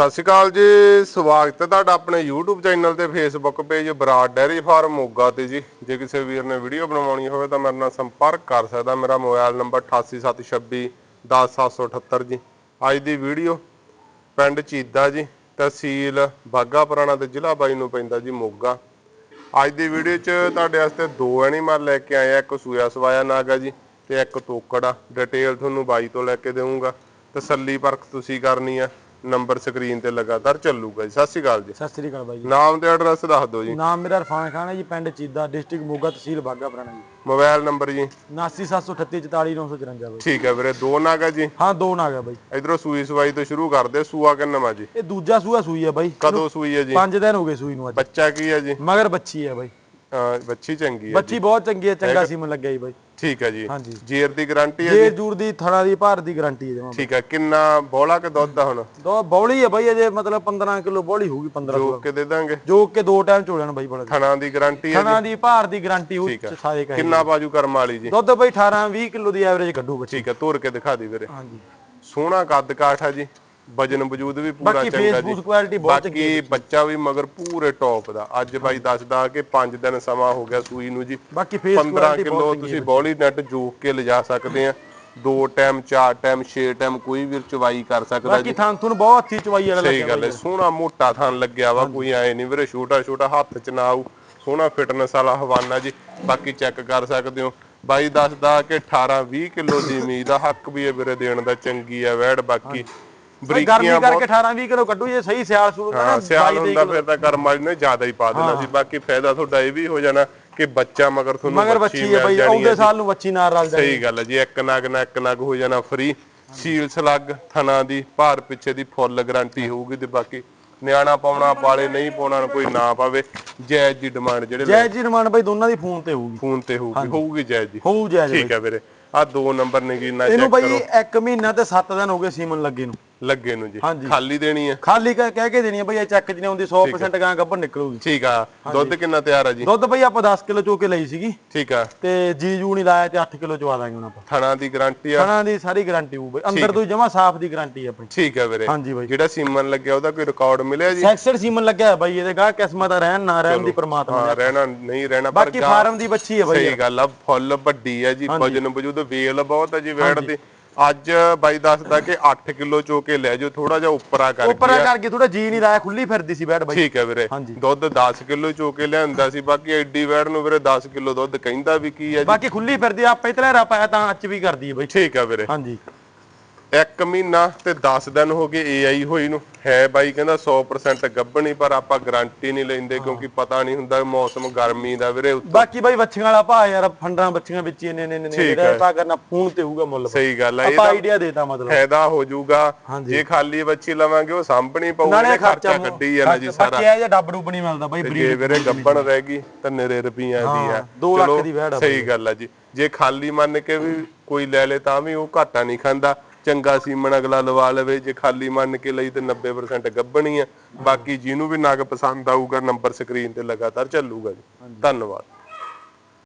ਸਤਿ ਸ਼੍ਰੀ ਅਕਾਲ ਜੀ, ਸਵਾਗਤ ਹੈ ਤੁਹਾਡਾ ਆਪਣੇ YouTube ਚੈਨਲ ਤੇ Facebook page Brar dairy farm Moga ਤੇ ਜੀ। ਜੇ ਕਿਸੇ ਵੀਰ ਨੇ ਵੀਡੀਓ ਬਣਾਉਣੀ ਹੋਵੇ ਤਾਂ ਮੇਰੇ ਨਾਲ ਸੰਪਰਕ ਕਰ ਸਕਦਾ। ਮੇਰਾ ਮੋਬਾਈਲ ਨੰਬਰ 8876 10778 ਜੀ। ਅੱਜ ਦੀ ਵੀਡੀਓ ਪਿੰਡ ਚੀਦਾ ਜੀ, ਤਹਿਸੀਲ ਬਾਗਾ ਪੁਰਾਣਾ ਤੇ ਜ਼ਿਲ੍ਹਾ ਬਾਈ ਨੂੰ ਪੈਂਦਾ ਜੀ ਮੋਗਾ। ਅੱਜ ਦੀ ਵੀਡੀਓ 'ਚ ਤੁਹਾਡੇ ਵਾਸਤੇ ਦੋ ਐਨੀਮਲ ਲੈ ਕੇ ਆਏ ਆ, ਇੱਕ ਸੂਆ ਸਵਾਇਆ ਨਾਗਾ ਜੀ ਤੇ ਇੱਕ ਤੋਕੜ। ਆ ਡਿਟੇਲ ਤੁਹਾਨੂੰ ਬਾਈ ਤੋਂ ਲੈ ਕੇ ਦੇਵਾਂਗਾ। ਤਸੱਲੀ ਪਰਖ ਤੁਸੀਂ ਕਰਨੀ ਆ। ਨੰਬਰ ਸਕਰੀਨ ਤੇ ਲਗਾਤਾਰ ਚੱਲੂਗਾ ਜੀ। ਸਤਿ ਸ਼੍ਰੀ ਅਕਾਲ ਜੀ। ਸਤਿ ਸ੍ਰੀ ਅਕਾਲ ਬਾਈ ਜੀ। ਨਾਮ ਤੇ ਐਡਰੈਸ ਦੱਸ ਦਿਓ ਜੀ। ਨਾਮ ਮੇਰਾ ਇਰਫਾਨ ਖਾਨ ਹੈ ਜੀ ਪਿੰਡ ਚੀਦਾ ਡਿਸਟ੍ਰਿਕਟ ਮੋਗਾ ਤਹਿਸੀਲ ਬਾਗਾ ਪੁਰਾਣਾ ਜੀ। ਮੋਬਾਈਲ ਨੰਬਰ ਜੀ। 7978344954 ਬਾਈ ਠੀਕ ਹੈ ਵੀਰੇ ਦੋ ਨਾਗਾ ਜੀ। ਹਾਂ ਦੋ ਨਾਗ ਹੈ ਬਾਈ। ਇਧਰੋਂ ਸੂਈ ਸਵਾਈ ਤੋਂ ਸ਼ੁਰੂ ਕਰਦੇ ਸੂਆ ਕਿੰਨਾ ਜੀ? ਇਹ ਦੂਜਾ ਸੂਆ ਸੂਈ ਹੈ ਬਾਈ। ਕਦੋਂ ਸੂਈ ਹੈ ਜੀ? 5 ਦਿਨ ਹੋ ਗਏ ਸੂਈ ਨੂੰ ਅੱਜ। ਬੱਚਾ ਕੀ ਹੈ ਜੀ? ਮਗਰ ਬੱਚੀ ਹੈ ਬਾਈ। ਅਹ ਬੱਚੀ ਚੰਗੀ ਹੈ ਬੱਚੀ ਬਹੁਤ ਚੰਗੀ ਹੈ ਚੰਗਾ ਸੀਮਨ ਲੱਗਿਆ ਜੀ ਬਾਈ। ਠੀਕ ਹੈ ਜੀ। ਹਾਂਜੀ। ਜੇਰ ਦੀ ਗਾਰੰਟੀ ਹੈ ਜੇ। ਜੀ ਜੂਰ ਦੀ ਥਣਾ ਦੀ ਭਾਰ ਦੀ ਗਾਰੰਟੀ ਹੈ ਜਮਾ ਠੀਕ ਹੈ ਕਿੰਨਾ ਬੋਲਾ ਕੇ ਦੁੱਧ ਦਾ ਹੁਣ? ਦੋ ਬੌਲੀ ਹੈ ਬਾਈ ਅਜੇ ਮਤਲਬ 15 ਕਿਲੋ ਬੌਲੀ ਹੋਊਗੀ 15 ਜੋ ਕੇ ਦੇ ਦਾਂਗੇ। ਜੋ ਕਿ ਦੋ ਟਾਈਮ ਚੋਲਣ ਬਾਈ ਬੜਾ। ਥਣਾ ਦੀ ਗਾਰੰਟੀ ਹੈ ਥਣਾ ਦੀ ਭਾਰ ਦੀ ਗਾਰੰਟੀ ਹੈ। ਸਾਰੇ ਕਹੇ ਕਿੰਨਾ ਬਾਜੂ ਕਰਮ ਵਾਲੀ ਜੀ? ਦੁੱਧ ਬਾਈ 18 20 ਕਿਲੋ ਦੀ ਐਵਰੇਜ ਕੱਢੂ ਬੱਚੀ। ਠੀਕ ਹੈ ਤੋਰ ਕੇ ਦਿਖਾ ਦੀ ਵੀਰੇ। ਹਾਂਜੀ। ਸੋਹਣਾ ਕੱਦ ਕਾਠ ਹੈ ਜੀ। ਵਜਨ ਵਜੂਦ ਵੀ ਪੂਰਾ ਬਾਕੀ ਚੰਗਾ ਜੀ। ਫੇਸਬੁੱਕ ਕੁਆਲਿਟੀ ਬਹੁਤ ਚੰਗੀ ਬਾਕੀ ਬੱਚਾ ਵੀ ਮਗਰ ਪੂਰੇ ਟੌਪ ਦਾ। ਅੱਜ ਬਾਈ ਦੱਸਦਾ ਕਿ 5 ਦਿਨ ਸਮਾਂ ਹੋ ਗਿਆ ਸੂਈ ਨੂੰ ਜੀ। ਬਾਕੀ ਫੇਸ 15 ਕੁਆਲਿਟੀ ਕਿਲੋ ਬਹੁਤ ਤੁਸੀਂ ਬੌਲੀ ਨੈਟ ਜੋਕ ਕੇ ਲਿਜਾ ਸਕਦੇ ਆ। ਦੋ ਟਾਈਮ ਚਾਰ ਟਾਈਮ ਛੇ ਟਾਈਮ ਕੋਈ ਵੀ ਚਵਾਈ ਕਰ ਸਕਦਾ ਬਾਕੀ ਜੀ। ਥਾਂ ਤੁਹਾਨੂੰ ਬਹੁਤ ਅੱਛੀ ਚਵਾਈ ਵਾਲਾ ਸਹੀ ਗੱਲ ਹੈ। ਸੋਹਣਾ ਮੋਟਾ ਥਣ ਲੱਗਿਆ ਵਾ ਕੋਈ ਐ ਨਹੀਂ ਵੀਰੇ ਛੋਟਾ ਛੋਟਾ ਹੱਥ ਚ ਨਾ ਆਊ। ਸੋਹਣਾ ਫਿਟਨੈਸ ਵਾਲਾ ਹਵਾਨਾ ਜੀ। ਬਾਕੀ ਚੈੱਕ ਕਰ ਸਕਦੇ ਹੋ। ਬਾਈ ਦੱਸਦਾ ਕਿ 18 20 ਕਿਲੋ ਦੀ ਉਮੀਦ ਆ। ਹੱਕ ਵੀ ਇਹ ਵੀਰੇ ਦੇਣ ਦਾ ਚੰਗੀ ਆ ਵੈੜ ਬਾਕੀ। ਗਰਮੀ ਬਰੀਕੀਆਂ ਕਰਕੇ 18 20 ਕਿਲੋ ਕੱਢੂ ਜੇ ਸਹੀ ਸਿਆਲ ਸੂਲ ਹਾਂ ਸਿਆਲ ਹੁੰਦਾ ਫਿਰ ਤਾਂ ਕਰਮ ਵਾਲੀ ਨੇ ਜ਼ਿਆਦਾ ਹੀ ਪਾ ਦੇਣਾ ਸੀ। ਬਾਕੀ ਫਾਇਦਾ ਤੁਹਾਡਾ ਇਹ ਵੀ ਹੋ ਜਾਣਾ ਕਿ ਬੱਚਾ ਮਗਰ ਤੁਹਾਨੂੰ ਮਗਰ ਬੱਚੀ ਹੈ ਮਿਲ ਬਾਈ ਜਾਣੀ ਆਉਂਦੇ ਸਾਲ ਨੂੰ ਬੱਚੀ ਨਾਲ ਰਲ ਜਾਣੀ ਸਹੀ ਗੱਲ ਹੈ ਜੀ ਇੱਕ ਨਗ ਨਾ ਇੱਕ ਨਗ ਹੋ ਜਾਣਾ ਫ੍ਰੀ ਸੀਲ ਸਲੱਗ ਥਣਾ ਦੀ ਭਾਰ ਪਿੱਛੇ ਦੀ ਫੁੱਲ ਗਾਰੰਟੀ ਹੋਊਗੀ ਤੇ ਬਾਕੀ ਨਿਆਣਾ ਪਾਉਣਾ ਪਾਲੇ ਨਹੀਂ ਪਾਉਣਾ ਕੋਈ ਨਾ ਪਾਵੇ। ਜਾਇਜ਼ ਦੀ ਡਿਮਾਂਡ ਜਿਹੜੇ ਜੈ ਜੀ ਰਮਾਨ ਬਾਈ ਦੋਨਾਂ ਦੀ ਫੋਨ ਤੇ ਹੋਊਗੀ। ਫੋਨ ਤੇ ਹੋਊਗੀ ਹੋਊਗੀ ਜਾਇਜ਼ ਦੀ ਹੋਊ ਜੈ ਜੀ ਠੀਕ ਹੈ ਵੀਰੇ। ਆ ਦੋ ਨੰਬਰ ਨਗੀਨਾ ਇਹਨੂੰ ਚੈੱਕ ਬਾਈ ਕਰੋ। 1 ਮਹੀਨਾ ਤੇ 7 ਦਿਨ ਹੋ ਗਏ ਸੀਮਨ ਲੱਗੇ ਨੂੰ। ਲੱਗੇ ਨੂੰ ਜੀ। ਹਾਂਜੀ। ਖਾਲੀ ਦੇਣੀ ਹੈ ਖਾਲੀ ਕਹਿ ਕਹਿ ਕੇ ਦੇਣੀ ਆ ਬਾਈ ਇਹ ਚੱਕ ਜਿਹਨੇ ਆਉਂਦੀ 100% ਗਾਂ ਗੱਭਰ ਨਿਕਲੂਗੀ। ਠੀਕ ਆ। ਦੁੱਧ ਕਿੰਨਾ ਤਿਆਰ ਆ ਜੀ? ਦੁੱਧ ਬਾਈ ਆਪਾਂ 10 ਕਿਲੋ ਚੋ ਕੇ ਲਈ ਸੀਗੀ। ਠੀਕ ਆ। ਤੇ ਜੀ ਜੂ ਨਹੀਂ ਲਾਇਆ ਤੇ 8 ਕਿਲੋ ਚਵਾ ਦਾਂਗੇ ਹੁਣ ਆਪਾਂ। ਥਣਾ ਦੀ ਗਾਰੰਟੀ ਆ। ਖਾਣਾ ਦੀ ਸਾਰੀ ਗਾਰੰਟੀ ਹੋਊ ਬਾਈ। ਅੰਦਰ ਤੋਂ ਜਮਾ ਸਾਫ਼ ਦੀ ਗਾਰੰਟੀ ਆਪਣੀ। ਠੀਕ ਹੈ ਵੀਰੇ। ਹਾਂਜੀ ਬਾਈ। ਜਿਹੜਾ ਸੀਮਨ ਲੱਗਿਆ ਉਹਦਾ ਕੋਈ ਰਿਕਾਰਡ ਮਿਲਿਆ ਜੀ? ਸੈਕਸਡ ਸੀਮਨ ਲੱਗਿਆ ਹੈ ਬਾਈ ਇਹਦੇ ਗਾਂ ਕਿਸਮਤ ਦਾ ਰਹਿਣ ਨਾ ਰਹਿਣ ਦੀ ਪ੍ਰਮਾਤਮਾ ਹਾਂ ਰਹਿਣਾ ਨਹੀਂ ਰਹਿਣਾ ਪਰ ਬਾਕੀ ਫਾਰਮ ਦੀ ਬੱਚੀ ਹੈ ਬਾਈ। ਸਹੀ ਗੱਲ ਆ ਫੁੱਲ ਵੱਡੀ ਆ ਜੀ ਵਜਨ ਵਜੂਦ ਵੇਲ ਬਹੁਤ ਆ ਜੀ ਵੈੜ ਦੀ। ਅੱਜ ਬਾਈ ਦੱਸਦਾ ਕਿ 8 ਕਿਲੋ ਚੋ ਕੇ ਲੈ ਜਾਓ ਥੋੜਾ ਜਿਹਾ ਉੱਪਰਾ ਕਰ ਉੱਪਰ ਕਰਕੇ ਥੋੜਾ ਜੀ ਨਹੀਂ ਲਾਇਆ ਖੁੱਲੀ ਫਿਰਦੀ ਸੀ ਬੈਠ ਬਾਈ। ਠੀਕ ਹੈ ਵੀਰੇ। ਦੁੱਧ 10 ਕਿਲੋ ਚੋ ਕੇ ਲਿਆਂਦਾ ਸੀ ਬਾਕੀ ਐਡੀ ਵੈੜ ਨੂੰ ਵੀਰੇ 10 ਕਿਲੋ ਦੁੱਧ ਕਹਿੰਦਾ ਵੀ ਕੀ ਜੀ। ਬਾਕੀ ਖੁੱਲੀ ਫਿਰਦੀ ਆ, ਰਾ ਪਾਇਆ ਤਾਂ ਅੱਜ ਵੀ ਕਰਦੀ ਹੈ ਬਾਈ। ਠੀਕ ਆ ਵੀਰੇ। ਹਾਂਜੀ। ਇੱਕ ਮਹੀਨਾ ਤੇ 10 ਦਿਨ ਹੋ ਗਏ ਏਆਈ ਹੋਈ ਨੂੰ। ਹੈ ਬਾਈ ਕਹਿੰਦਾ 100% ਗੱਭਣੀ ਪਰ ਆਪਾਂ ਗਾਰੰਟੀ ਨਹੀਂ ਲੈਂਦੇ ਕਿਉਂਕਿ ਪਤਾ ਨਹੀਂ ਹੁੰਦਾ ਮੌਸਮ ਗਰਮੀ ਦਾ ਵੀਰੇ ਉੱਤੋਂ। ਬਾਕੀ ਬਾਈ ਬੱਚੀਆਂ ਵਾਲਾ ਭਾ ਯਾਰ ਫੰਡਾਂ ਬੱਚੀਆਂ ਵਿੱਚ ਹੀ ਇੰਨੇ ਇੰਨੇ ਠੀਕ ਜਿਹੜਾ ਪਾ ਕਰਨਾ ਫੋਨ ਤੇ ਹੋਊਗਾ ਮੁੱਲ ਸਹੀ ਗੱਲ ਆ ਆਪਾਂ ਇਹਦਾ ਆਈਡੀਆ ਦੇਤਾ ਮਤਲਬ। ਫਾਇਦਾ ਹੋ ਜਾਊਗਾ। ਜੇ ਖਾਲੀ ਬੱਚੀ ਲਵਾਂਗੇ ਉਹ ਸਾਂਭਣੀ ਪਊਗੀ ਨਾਲੇ ਇਹਨੇ ਖਰਚਾ ਕੱਢੀ ਜਾਣਾ ਜੀ ਸਾਰਾ। ਬਾਕੀ ਇਹ ਜਿਹਾ ਡੱਬ ਡੁੱਬ ਨਹੀਂ ਮਿਲਦਾ ਬਾਈ ਜੇ ਵੀਰੇ ਗੱਬਣ ਰਹਿ ਗਈ ਤਾਂ ਨਿਰੇ ਰੁਪਈਆਂ ਦੀ ਆ ਦੋ ਲੱਖ ਚਲੋ, ਦੀ ਵਹਿੜ ਆ ਸਹੀ ਗੱਲ ਆ ਜੀ। ਜੇ ਖਾਲੀ ਮੰਨ ਕੇ ਵੀ ਕੋਈ ਲੈ ਲੇ ਤਾਂ ਵੀ ਉਹ ਘਾਟਾ ਨਹੀਂ ਖਾਂਦਾ। ਚੰਗਾ ਸੀਮਨ ਅਗਲਾ ਲਵਾ ਲਵੇ ਜੇ ਖਾਲੀ ਮੰਨ ਕੇ ਲਈ ਤੇ 90% ਗੱਬਣੀ ਆ। ਬਾਕੀ ਜਿਹਨੂੰ ਵੀ ਨਗ ਪਸੰਦ ਆਊਗਾ ਨੰਬਰ ਸਕਰੀਨ ਤੇ ਲਗਾਤਾਰ ਚੱਲੂਗਾ ਜੀ। ਧੰਨਵਾਦ।